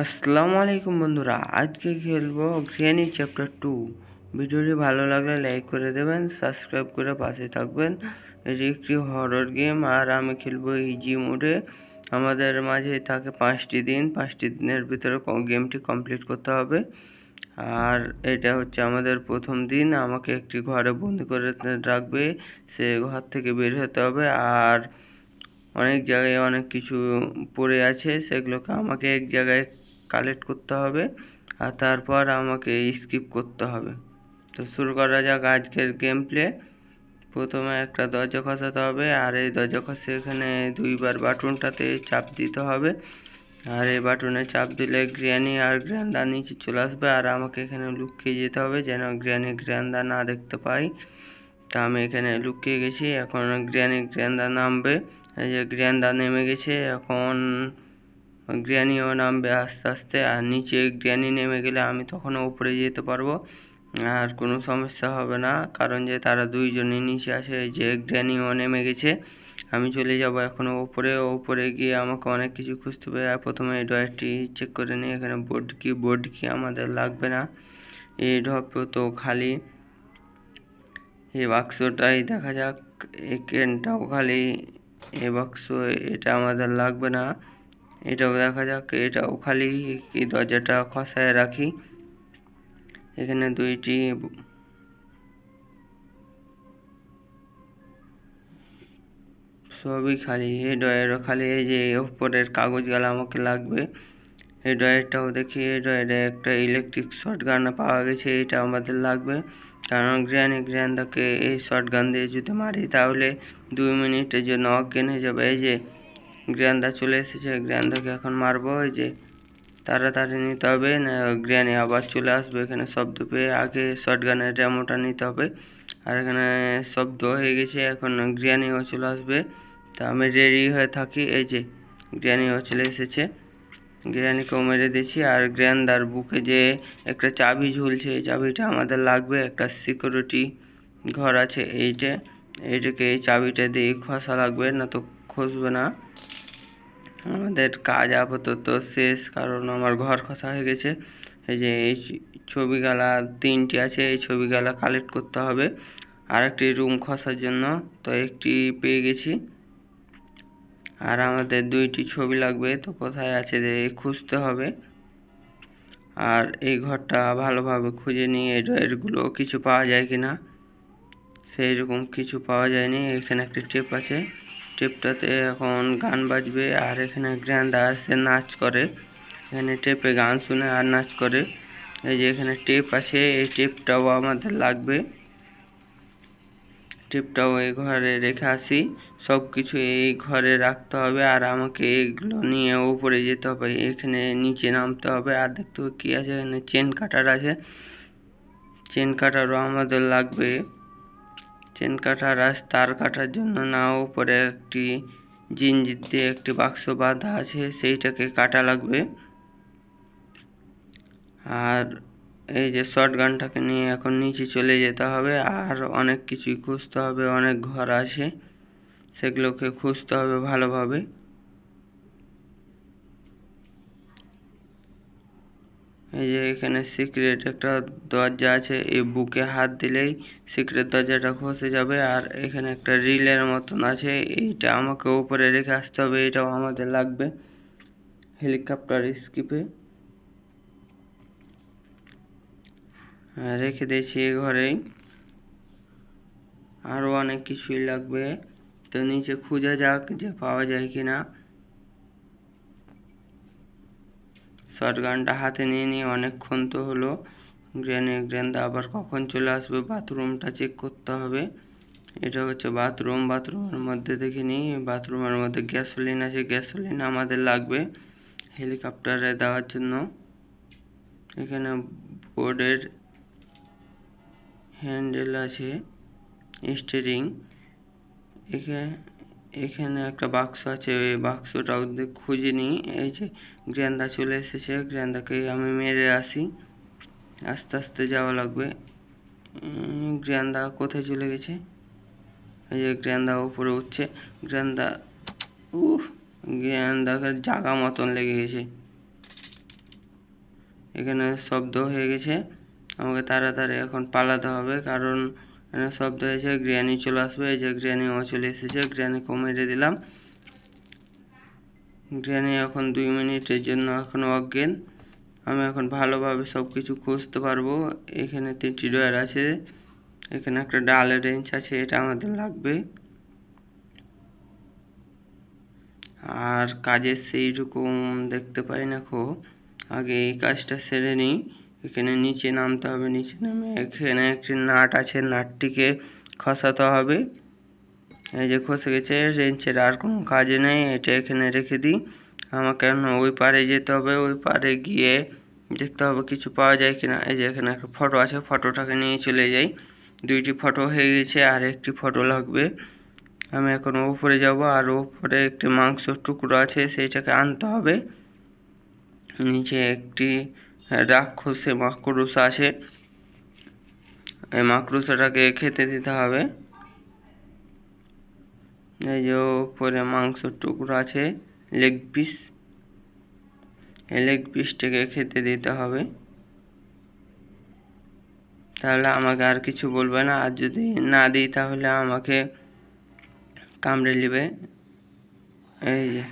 আসসালামু আলাইকুম বন্ধুরা, আজকে খেলব গ্রেনি চ্যাপ্টার টু ভিডিওটি ভালো লাগলে লাইক করে দেবেন, সাবস্ক্রাইব করে পাশে থাকবেন। এটি একটি হরর গেম আর আমি খেলব ইজি মোডে আমাদের মাঝে থাকে পাঁচটি দিন, পাঁচটি দিনের ভিতরে গেমটি কমপ্লিট করতে হবে। আর এটা হচ্ছে আমাদের প্রথম দিন, আমাকে একটি ঘরে বন্দি করে রাখবে, সে ঘর থেকে বের হতে হবে। আর অনেক জায়গায় অনেক কিছু পড়ে আছে, সেগুলোকে আমাকে এক জায়গায় কালেক্ট করতে হবে আর তারপর আমাকে স্কিপ করতে হবে। তো শুরু করা যাক আজকের গেম প্লে প্রথমে একটা দরজা খসাতে হবে আর এই দরজা খসে এখানে দুইবার বাটনটাতে চাপ দিতে হবে। আর এই বাটনে চাপ দিলে গ্র্যানি আর গ্র্যান্ডা নিচে চলে আসবে আর আমাকে এখানে লুকিয়ে যেতে হবে যেন গ্র্যানি গ্র্যান্ডা না দেখতে পাই। তা আমি এখানে লুকিয়ে গেছি, এখন গ্র্যানি গ্র্যান্ডা নামবে। এই যে গ্র্যান্ডা নেমে গেছে, এখন গ্র্যানিও নামবে আস্তে আস্তে, আর নিচে গ্র্যানি নেমে গেলে আমি তখন উপরে যেতে পারব। আর কোনো সমস্যা হবে না, কারণ যে তারা দুইজনই নিচে এই যে গ্র্যানিও নেমে গেছে। আমি চলে যাব এখন ওপরে ওপরে গিয়ে আমাকে অনেক কিছু খুঁজতে হবে। আর প্রথমে এই ড্রয়ারটি চেক করে নিই, এখানে বোর্ড কি বোর্ড কি আমাদের লাগবে না। এই ঢপ তো খালি। এই বাক্সটাই দেখা যাক এখানটাও খালি। এই বাক্স, এটা আমাদের লাগবে না। এটাও দেখা যাক, এটাও খালি এই দরজাটা খসায় রাখি। এখানে দুইটি সবই খালি এই ড্রয়ারও খালি, এই যে উপরের কাগজগুলো আমাকে লাগবে। এই ড্রয়ারটাও দেখি এই ড্রয়ারে একটা ইলেকট্রিক শর্ট গান পাওয়া গেছে, এটা আমাদের লাগবে। কারণ গ্র্যানি গ্র্যান্ডাকে এই শর্ট গান দিয়ে যদি মারি, তাহলে দুই মিনিটের জন্য অজ্ঞান হয়ে যাবে। এই যে গ্র্যান্ডা চলে এসেছে। গ্র্যান্ডাকে এখন মারবো এই যে তাড়াতাড়ি নিতে হবে, না গ্র্যানি আবার চলে আসবে। এখানে শব্দ পেয়ে আগে শর্ট গানের ডেমোটা নিতে হবে। আর এখানে শব্দ হয়ে গেছে, এখন গ্র্যানিও চলে আসবে। তা আমি রেডি হয়ে থাকি, এই যে গ্র্যানিও চলে এসেছে। গ্র্যানিকেও মেরে দিয়েছি, আর গ্র্যান্ডার বুকে যে একটা চাবি ঝুলছে, এই চাবিটা আমাদের লাগবে। একটা সিকিউরিটি ঘর আছে, এইটা, এইটাকে এই চাবিটা দিয়ে খসা লাগবে, না তো খসবে না। আমাদের কাজ আপাতত শেষ, কারণ আমার ঘর খসা হয়ে গেছে। এই যে এই ছবিগুলা তিনটি আছে, এই ছবিগুলা কালেক্ট করতে হবে। আর একটি রুম খসার জন্য, তো একটি পেয়ে গেছি। আর আমাদের দুইটি ছবি লাগবে, তো কোথায় আছে যে খুঁজতে হবে। আর এই ঘরটা ভালোভাবে খুঁজে নিয়ে ড্রয়ারগুলো কিছু পাওয়া যায় কি না সেই রকম কিছু পাওয়া যায়নি। এখানে একটি টেপ আছে। টেপটাতে এখন গান বাজবে আর এখানে গ্র্যান্ডা আসে নাচ করে। এখানে টেপে গান শুনে আর নাচ করে। এই যে এখানে টেপ আছে, এই টেপটাও আমাদের লাগবে। টেপটাও এই ঘরে রেখে আসি। সব কিছু এই ঘরে রাখতে হবে আর আমাকে এগুলো নিয়ে উপরে যেতে হবে। এখানে নিচে নামতে হবে। আর দেখতে হবে কী আছে, এখানে চেন কাটার আছে। চেন কাটারও আমাদের লাগবে। চেন কাটার আর তার কাটার জন্য না উপরে একটি জিঞ্জির দিয়ে একটি বাক্স বাঁধা আছে, সেইটাকে কাটা লাগবে। আর এই যে শর্ট গানটাকে নিয়ে এখন নিচে চলে যেতে হবে, আর অনেক কিছুই খুঁজতে হবে, অনেক ঘর আছে, সেগুলোকে খুঁজতে হবে ভালোভাবে। এই যে এখানে সিক্রেট একটা দরজা আছে, এই বুকে হাত দিলেই সিক্রেট দরজাটা খসে যাবে। আর এখানে একটা রিলের মতন আছে, এইটা আমাকে উপরে রেখে আসতে হবে, এটাও আমাদের লাগবে। হেলিকপ্টার স্কিপে রেখে দিয়েছি এ ঘরেই। আরও অনেক কিছুই লাগবে। তো নিচে খুঁজে যাক যে পাওয়া যায় কি না শর্ট গানটা হাতে নিয়ে নিয়ে অনেকক্ষণ তো হলো। গ্র্যানি গ্র্যান্ডা আবার কখন চলে আসবে বাথরুমটা চেক করতে হবে। এটা হচ্ছে বাথরুম বাথরুমের মধ্যে দেখে নিই। বাথরুমের মধ্যে গ্যাসোলিন আছে গ্যাসোলিন আমাদের লাগবে হেলিকপ্টারে দেওয়ার জন্য। এখানে বোর্ডের হ্যান্ডেল আছে স্টিয়ারিং এখানে এখানে একটা বাক্স আছে, ওই বাক্সটাও খুঁজে নিই এই যে গ্র্যান্ডা চলে এসেছে গ্র্যান্ডাকে আমি মেরে আসি। আস্তে আস্তে যাওয়া লাগবে। গ্র্যান্ডা কোথায় চলে গেছে? এই যে গ্র্যান্ডা উপরে উঠছে। গ্র্যান্ডা উহ গ্র্যান্ডাকে জাগা মতন লেগে গেছে। এখানে শব্দ হয়ে গেছে। আমাকে তাড়াতাড়ি এখন পালাতে হবে, কারণ শব্দ হয়েছে গ্রিয়ানি চলে আসবে, এই যে গ্রিয়ানি ও চলে এসেছে গ্রিয়ানিকে মেরে দিলাম। গ্রিয়ানি এখন দুই মিনিটের জন্য এখন অজ্ঞান। আমি এখন ভালোভাবে সব কিছু খুঁজতে পারব। এখানে তিনটি ডয়ার আছে, এখানে একটা ডালের রেঞ্চ আছে, এটা আমাদের লাগবে। আর কাজের সেই রকম দেখতে পাই না খো আগে এই কাজটা সেরে নিই। এখানে নিচে নামতে হবে, নিচে নামে এখানে একটি নাট আছে, নাটটিকে খসাতে হবে। এই যে খসে গেছে, রেঞ্চের আর কোনো কাজে নেই, এটা এখানে রেখে দিই। আমাকে ওই পারে যেতে হবে, ওই পারে গিয়ে দেখতে হবে কিছু পাওয়া যায় কিনা। এই যে এখানে একটা ফটো আছে, ফটোটাকে নিয়ে চলে যাই। দুইটি ফটো হয়ে গেছে, আর একটি ফটো লাগবে। আমি এখন ওপরে যাব, আর ওপরে একটি মাংসর টুকরো আছে সেইটাকে আনতে হবে। নিচে একটি রাক্ষসে মাকড়ুস আছে এই মাকড়ুসাটাকে খেতে দিতে হবে। এই যে উপরে মাংসর টুকরো আছে লেগ পিস এই লেগ পিসটাকে খেতে দিতে হবে। তাহলে আমাকে আর কিছু বলবে না। আর যদি না দিই তাহলে আমাকে কামড়ে নেবে। এই যে,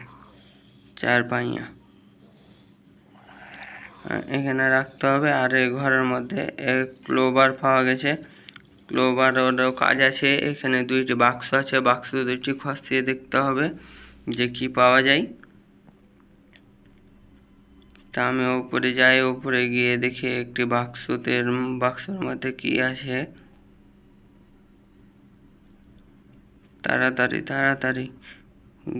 চার পাইয়া। এখানে রাখতে হবে। আর এই ঘরের মধ্যে এক ক্লোবার পাওয়া গেছে। ক্লোবার ওরও কাজ আছে। এখানে দুইটি বাক্স আছে। বাক্স দুইটি খসিয়ে দেখতে হবে যে কি পাওয়া যায়। তা আমি উপরে যাই। উপরে গিয়ে দেখি একটি বাক্সতে বাক্সের মধ্যে কি আছে। তাড়াতাড়ি তাড়াতাড়ি।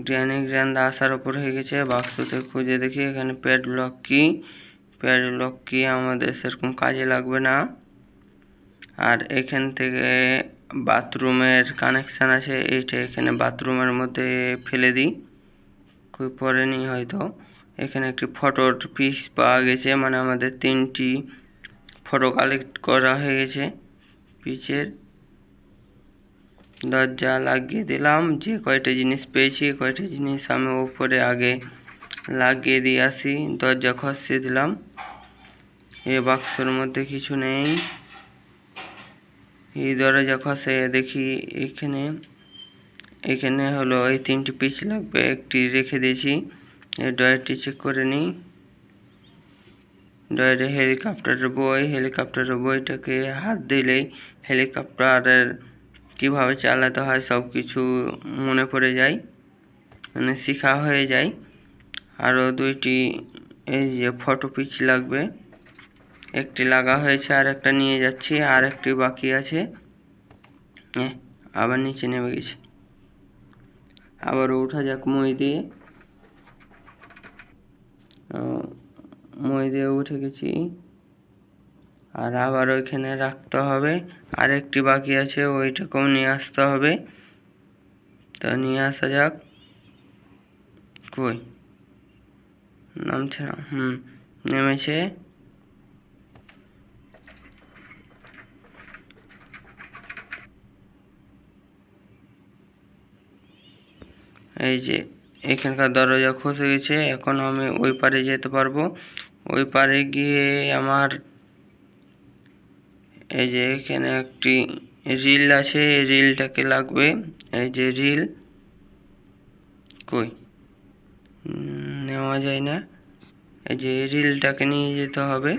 গ্র্যানি গ্র্যান্ড আসার উপর হয়ে গেছে। বাক্সতে খুঁজে দেখি এখানে প্যাডলক কি। প্যাডলক কি আমাদের সেরকম কাজে লাগবে না। আর এখান থেকে বাথরুমের কানেকশান আছে, এইটা এখানে বাথরুমের মধ্যে ফেলে দিই। পরে নি হয়তো। এখানে একটি ফটোর পিস পাওয়া গেছে মানে আমাদের তিনটি ফটো কালেক্ট করা হয়ে গেছে পিচের দরজা লাগিয়ে দিলাম, যে কয়টা জিনিস পেয়েছি, কয়টা জিনিস আমি উপরে আগে লাগিয়ে দিয়ে আসি, দরজা খসিয়ে দিলাম। এ বাক্সর মধ্যে কিছু নেই। এই দরজা খসে দেখি এখানে এখানে হলো এই তিনটি পিচ লাগবে, একটি রেখে দিয়েছি। এই ডয়ারটি চেক করে নিই। ডয়ারে হেলিকপ্টারের বই, হেলিকপ্টারের বইটাকে হাত দিলেই হেলিকপ্টারের কীভাবে চালাতে হয় সব কিছু মনে পড়ে যায় মানে শেখা হয়ে যায়। আরও দুইটি, এই যে ফটো পিচ লাগবে। একটি লাগা হয়েছে, আর একটা নিয়ে যাচ্ছি, আর একটি বাকি আছে। আবার নিচে নেমে গেছে। আবার উঠা যাক মই দিয়ে। মই দিয়ে উঠে গেছি। আর আবার ওইখানে রাখতে হবে। আর একটি বাকি আছে, ওইটাকেও নিয়ে আসতে হবে। তা, নিয়ে আসা যাক। কই? নামছে না হুম, নেমেছে। এই যে, এখানকার দরজা খসে গেছে, এখন আমি ওই পারে যেতে পারব। ওই পারে গিয়ে আমার, এই যে এখানে একটি রিল আছে রিলটাকে লাগবে। এই যে রিল, কই? নেওয়া যায় না। এই যে রিলটাকে নিয়ে যেতে হবে।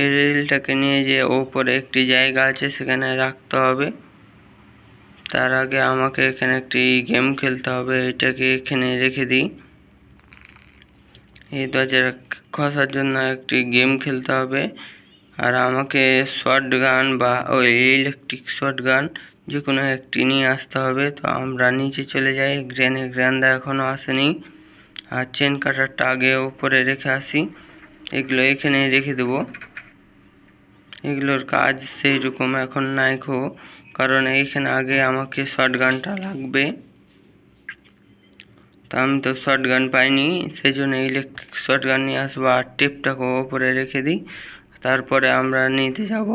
এই রিলটাকে নিয়ে যে ওপরে একটি জায়গা আছে, সেখানে রাখতে হবে। তার আগে আমাকে এখানে একটি গেম খেলতে হবে, এটাকে এখানে রেখে দিই। এই দরজা খসার জন্য একটি গেম খেলতে হবে। আর আমাকে শর্ট গান বা ওই ইলেকট্রিক শর্ট গান যে কোনো একটি নিয়ে আসতে হবে। তো আমরা নিচে চলে যাই। গ্রেনে গ্র্যান্ডা এখনও আসেনি। আর চেন কাটারটা আগে উপরে রেখে আসি। এগুলো এখানে রেখে দেবো। এগুলোর কাজ সেই রকম এখন নাই খো। কারণ এইখানে আগে আমাকে শর্ট গানটা লাগবে। তো আমি তো শর্ট গান পাইনি। সেই জন্য ইলেকট্রিক শর্ট গান নিয়ে আসব আর টেপটাকে ওপরে রেখে দিই। তারপরে আমরা নিতে যাব।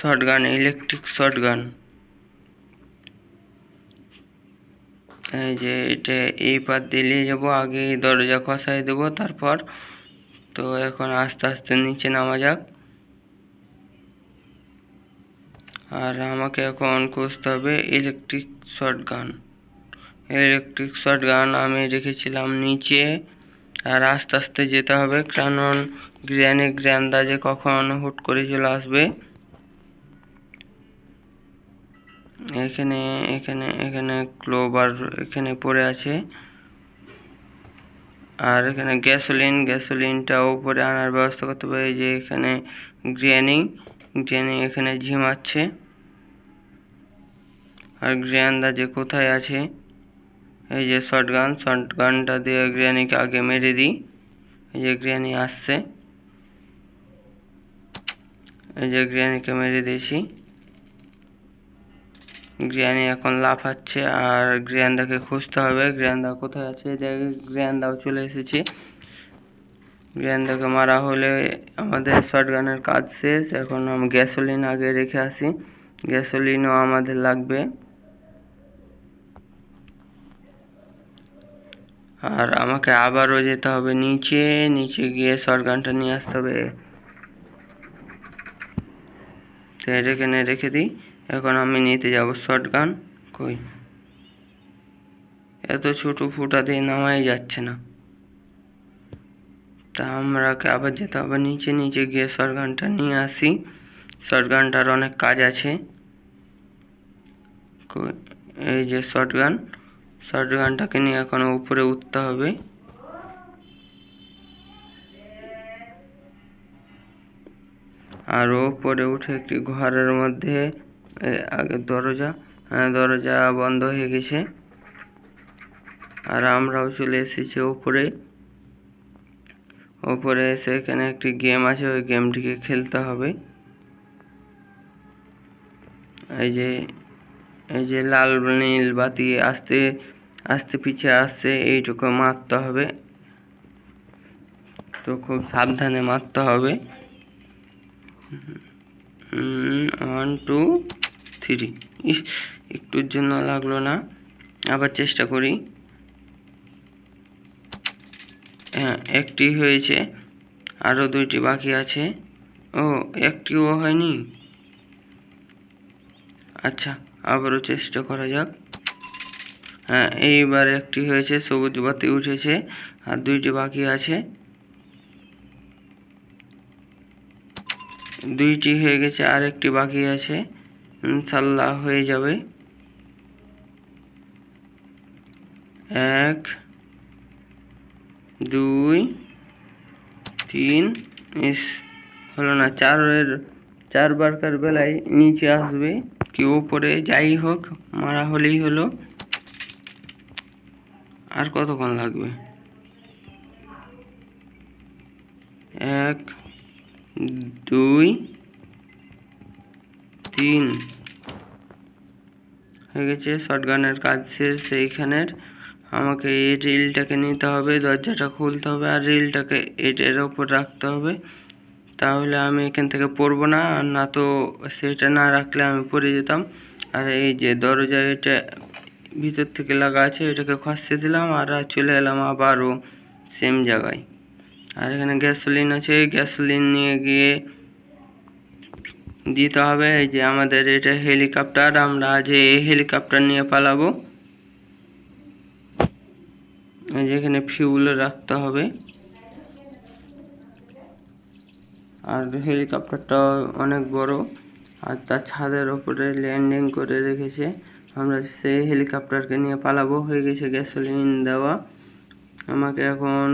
শর্ট গান ইলেকট্রিক শর্ট গান এই যে এটা এই দিয়ে নিয়ে যাব, আগে দরজা খসাই দেবো, তারপর তো এখন আস্তে আস্তে নিচে নামা যাক। আর আমাকে এখন খুঁজতে হবে electric short gun electric short gun আমি রেখেছিলাম নিচে, আর আস্তে আস্তে যেতে হবে, কারণ গ্র্যানি গ্র্যান্দাজে কখন হুট করে চলে আসবে এখানে এখানে এখানে ক্লোবার এখানে পড়ে আছে। আর এখানে গ্যাসোলিন গ্যাসোলিনটা উপরে আনার ব্যবস্থা করতে এই যে এখানে গ্র্যানি গ্র্যানি এখানে ঝিমাচ্ছে আর গ্র্যান্ডা যে কোথায় আছে, এই যে শর্ট গান শর্ট গানটা দিয়ে গ্র্যানিকে আগে মেরে দিই। এই যে গ্র্যানি আসছে। এই যে গ্র্যানিকে মেরে দিয়েছি। গ্র্যানি এখন লাফাচ্ছে আর গ্র্যান্দাকে খুঁজতে হবে। গ্র্যান্ডা কোথায় আছে? দেখে গ্র্যান্ডাও চলে এসেছে। গ্র্যান্ডাকে মারা হলে আমাদের শর্টগানের কাজ শেষ। এখন আমি গ্যাসোলিন আগে রেখে আসি। গ্যাসোলিনও আমাদের লাগবে। আর আমাকে আবারও যেতে হবে নিচে। নিচে গিয়ে শর্টগানটা নিয়ে আসতে হবে। তো এটা এখানে রেখে দিই। এখন আমি নিতে যাব শর্টগান কই? এত ছোট ফুটা দিয়ে নামাই যাচ্ছে না। তা আমরাকে আবার যেতে হবে? নিচে নিচে গিয়ে শর্টগানটা নিয়ে আসি। শর্টগানটার অনেক কাজ আছে। এই যে শর্টগান শর্টগানটাকে নিয়ে এখন উপরে উঠতে হবে। আর ওপরে উঠে একটি ঘরের মধ্যে আগে দরজা হ্যাঁ, দরজা বন্ধ হয়ে গেছে। আর আমরাও চলে এসেছি ওপরে। ওপরে এসে এখানে একটি গেম আছে ওই গেমটিকে খেলতে হবে। এই যে এই যে লাল নীল বাতি আস্তে আস্তে পিছে আসছে এইটুকু মারতে হবে। তো খুব সাবধানে মারতে হবে। ওয়ান টু থ্রি একটুর জন্য লাগল না। আবার চেষ্টা করি। হ্যাঁ একটি হয়েছে। আরও দুইটি বাকি আছে। ও, একটিও হয়নি? আচ্ছা আবারও চেষ্টা করা যাক। হ্যাঁ এইবার একটি হয়েছে, সবুজ বাতি উঠেছে, আর দুইটি বাকি আছে। দুইটি হয়ে গেছে আর একটি বাকি আছে। ইনশাল্লাহ হয়ে যাবে। এক, দুই, তিন, ইস, হলো না, চারের চারবারকার বেলায় নিচে আসবে, কি ওপরে, যাই হোক, মারা হলেই হলো। আর কতক্ষণ লাগবে? এক দুই, তিন। হয়ে গেছে, শটগানের কাজ শেষ, সেইখানের আমাকে এই রিলটাকে নিতে হবে, দরজাটা খুলতে হবে আর রিলটাকে এটার ওপর রাখতে হবে। তাহলে আমি এখান থেকে পড়ব না, আর না তো সেটা না রাখলে আমি পড়ে যেতাম। আর এই যে দরজা, এটা ভিতর থেকে লাগা আছে, এটাকে খসতে দিলাম আর চলে এলাম আবারও সেম জায়গায়। আর এখানে গ্যাসোলিন আছে গ্যাসোলিন নিয়ে গিয়ে দিতে হবে। এই যে আমাদের এটা হেলিকপ্টার আমরা আজ এই হেলিকপ্টার নিয়ে পালাবো। এই যে এখানে ফিউল রাখতে হবে। আর হেলিকপ্টারটা অনেক বড়, আর তার ছাদের ওপরে ল্যান্ডিং করে রেখেছে। আমরা সেই হেলিকপ্টারকে নিয়ে পালাবো। হয়ে গেছে গ্যাসোলিন দেওয়া। আমাকে এখন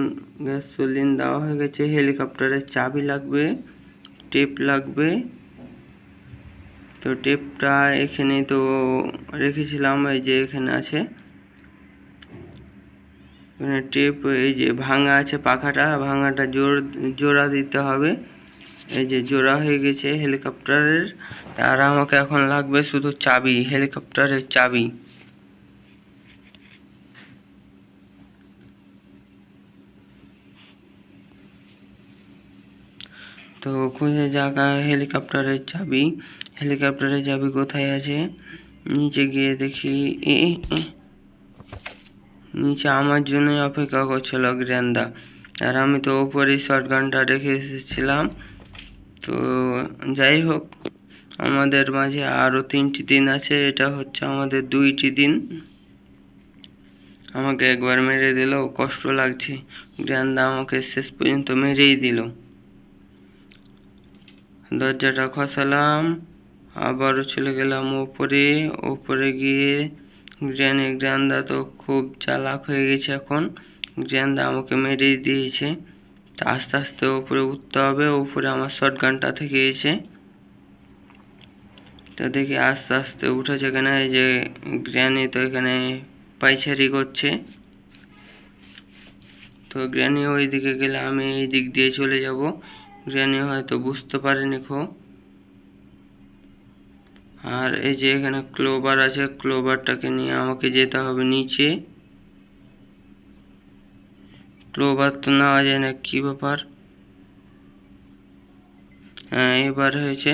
গ্যাস গ্যাসোলিন দেওয়া হয়ে গেছে, হেলিকপ্টারের চাবি লাগবে, টেপ লাগবে। তো টেপটা এখানে তো রেখেছিলাম, এই যে এখানে আছে। এখানে টেপ, এই যে ভাঙা আছে পাখাটা, ভাঙাটা জোর, জোড়া দিতে হবে। এই যে জোড়া হয়ে গেছে হেলিকপ্টারের, আর আমাকে এখন লাগবে শুধু চাবি, হেলিকপ্টারের চাবি। তো খুঁজে জায়গা হেলিকপ্টারের চাবি হেলিকপ্টারের চাবি কোথায় আছে? নিচে গিয়ে দেখি, এ। নিচে আমার জন্যই অপেক্ষা করছিল গ্র্যান্ডা আর আমি তো ওপরেই শর্ট গানটা রেখে এসেছিলাম। তো যাই হোক, আমাদের মাঝে আরও তিনটি দিন আছে, এটা হচ্ছে আমাদের দুইটি দিন। আমাকে একবার মেরে দিল, কষ্ট লাগছে। গ্র্যান্ডা আমাকে শেষ পর্যন্ত মেরেই দিল। দরজাটা খসালাম, আবারও চলে গেলাম ওপরে। ওপরে গিয়ে গ্র্যানি গ্র্যান্ডা তো খুব চালাক হয়ে গেছে এখন। গ্র্যান্ডা আমাকে মেরেই দিয়েছে। তা আস্তে আস্তে ওপরে উঠতে হবে, ওপরে আমার শর্ট গানটা থেকে গেছে তো দেখি আস্তে আস্তে উঠেছে কেন, এই যে গ্র্যানি তো এখানে পাইচারি করছে। তো গ্র্যানি ওই দিকে গেলে আমি এই দিক দিয়ে চলে যাব। গ্র্যানি হয়তো বুঝতে পারেনি খো আর এই যে এখানে ক্লোবার আছে ক্লোবারটাকে নিয়ে আমাকে যেতে হবে নিচে। ক্লোবার তো নেওয়া যায় না কি ব্যাপার। হ্যাঁ এবার হয়েছে।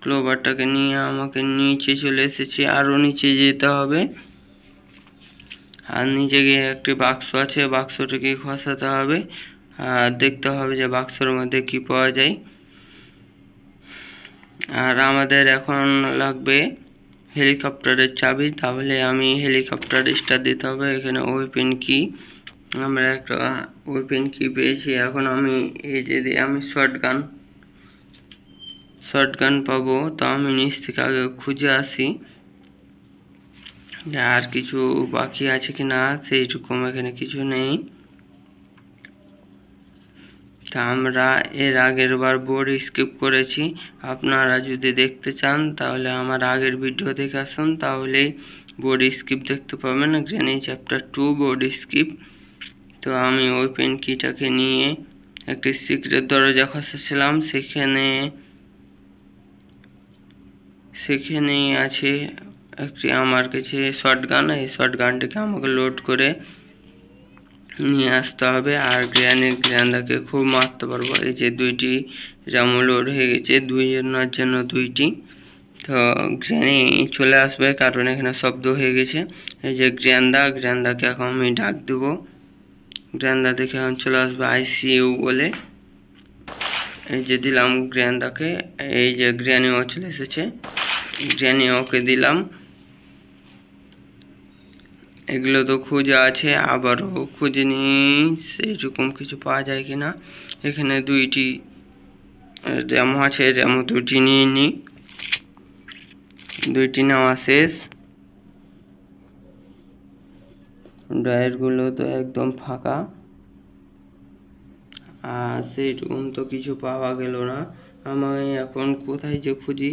ক্লোবারটাকে নিয়ে আমাকে নিচে চলে এসেছি আরও নিচে যেতে হবে। আর নিচে গিয়ে একটি বাক্স আছে, বাক্সটাকে খসাতে হবে। দেখতে হবে যে বাক্সের মধ্যে কি পাওয়া যায়। আর আমাদের এখন লাগবে হেলিকপ্টারের চাবি, তাহলে আমি হেলিকপ্টার স্টার দিতে হবে। এখানে ওয়েপেন কি আমরা একটা ওয়েপেন কি পেয়েছি। এখন আমি এই যে আমি শর্ট গান শর্ট গান পাবো। তো আমি নিচ থেকে আগে খুঁজে আসি আর কিছু বাকি আছে কি না সেইরকম এখানে কিছু নেই। আমরা এর আগের বার বোর্ড স্কিপ করেছি। আপনারা যদি দেখতে চান, তাহলে আমার আগের ভিডিও দেখে আসুন। তাহলেই বোর্ড স্কিপ দেখতে পাবেন। গ্রেনি চ্যাপ্টার টু বোর্ড স্কিপ তো আমি ওই পেন কিটাকে নিয়ে একটি সিক্রেট দরজা খসেছিলাম। সেখানে, সেখানেই আছে একটি আমার কাছে শর্ট গান এই শর্ট গানটিকে আমাকে লোড করে নিয়ে আসতে হবে। আর গ্র্যানের গ্র্যান্ডাকে খুব মারতে পারব। এই যে দুইটি রামু লোড হয়ে গেছে। দুই জনের জন্য দুইটি। তো গ্র্যানি চলে আসবে কারণ এখানে শব্দ হয়ে গেছে। এই যে গ্র্যান্ডা গ্র্যান্ডাকে এখন আমি ডাক দেবো। গ্র্যান্ডা দেখে এখন চলে আসবে আইসিইউ বলে। এই যে দিলাম গ্র্যান্ডাকে এই যে গ্র্যানিও চলে এসেছে। গ্র্যানি ওকে দিলাম। এগুলো তো খুঁজে আছে, আবারও খুঁজে নিই সেইরকম কিছু পাওয়া যায় কি না এখানে দুইটি র্যামো আছে র্যামো দুইটি নিয়ে নিই দুইটি নেওয়া শেষ। ড্রয়ারগুলো তো একদম ফাঁকা। আর সেইরকম তো কিছু পাওয়া গেল না। আমি এখন কোথায় যে খুঁজি,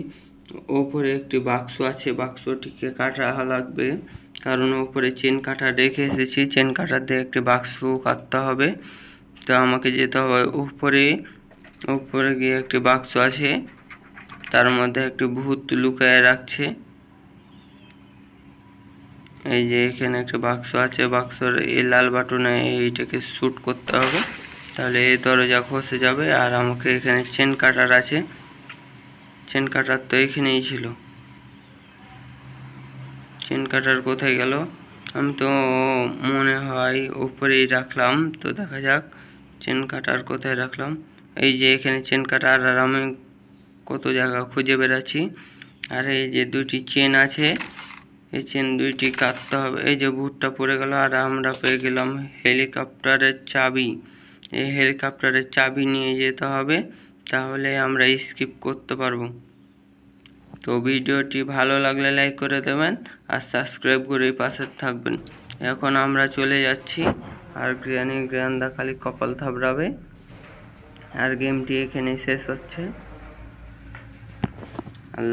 ওপরে একটি বাক্স আছে, বাক্সটিকে কাটা লাগবে। কারণ ওপরে চেন কাটা রেখে এসেছি। চেন কাটা দিয়ে একটি বাক্স কাটতে হবে। তো আমাকে যেতে হবে উপরে। উপরে গিয়ে একটি বাক্স আছে। তার মধ্যে একটি ভূত লুকায় রাখছে। এই যে এখানে একটা বাক্স আছে। বাক্সর এই লাল বাটনে এইটাকে শ্যুট করতে হবে। তাহলে এই দরজা খসে যাবে আর আমাকে এখানে চেন কাটার আছে। চেন কাটার তো এখানেই ছিল। চেন কাটার কোথায় গেল? আমি তো মনে হয় উপরেই রাখলাম। তো দেখা যাক, চেন কাটার কোথায় রাখলাম? এই যে এখানে চেন কাটার আর আমি কত জায়গা খুঁজে বেড়াচ্ছি। আর এই যে দুটি চেন আছে, এই চেন দুইটি কাটতে হবে। এই যে ভুটটা পড়ে গেল আর আমরা পেয়ে গেলাম হেলিকপ্টারের চাবি। এই হেলিকপ্টারের চাবি নিয়ে যেতে হবে, তাহলে আমরা স্কিপ করতে পারব। তো ভিডিওটি ভালো লাগলে লাইক করে দেবেন আর সাবস্ক্রাইব করে পাশে থাকবেন। এখন আমরা চলে যাচ্ছি। আর গ্রানি গ্রান্দা খালি কপাল থাবড়াবে। আর গেমটি এখানে শেষ হচ্ছে।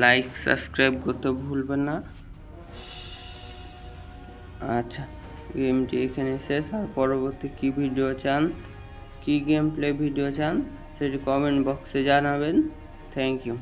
লাইক, সাবস্ক্রাইব করতে ভুলবেন না। আচ্ছা গেমটি এখানে শেষ। আর পরবর্তী কি ভিডিও চান? কি গেম প্লে ভিডিও চান? সেটি কমেন্ট বক্সে জানাবেন। Thank you